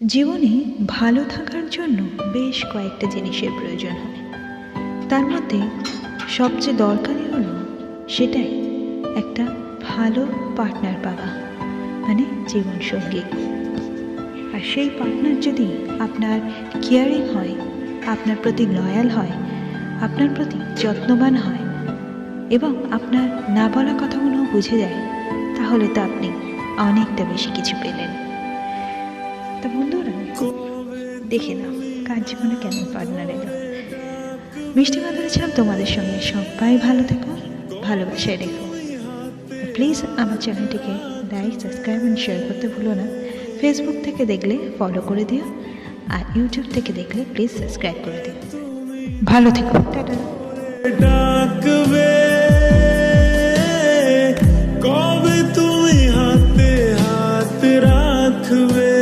জীবনে ভালো থাকার জন্য বেশ কয়েকটা জিনিসের প্রয়োজন হয়। তার মধ্যে সবচেয়ে দরকারি হলো সেটাই একটা ভালো পার্টনার পাওয়া মানে জীবনসঙ্গী। আর সেই পার্টনার যদি আপনার কেয়ারিং হয়, আপনার প্রতি লয়াল হয়, আপনার প্রতি যত্নবান হয় এবং আপনার না বলা কথাগুলো বুঝে যায়, তাহলে তো আপনি অনেকটা বেশি কিছু পেলেন। তা বন্ধুরা দেখে নাও, কার জীবনে কেন পার্টনার এলো। মিষ্টি মাধুরী ছিলাম তোমাদের সঙ্গে সবাই ভালো থেকো, ভালোবাসায় রেখো। প্লিজ আমার চ্যানেলটিকে লাইক সাবস্ক্রাইব অ্যান্ড শেয়ার করতে ভুলো না। ফেসবুক থেকে দেখলে ফলো করে দিও, আর ইউটিউব থেকে দেখলে প্লিজ সাবস্ক্রাইব করে দিও। ভালো থেকো। টাটা। কবে তুমি হাতে হাত রাখবে?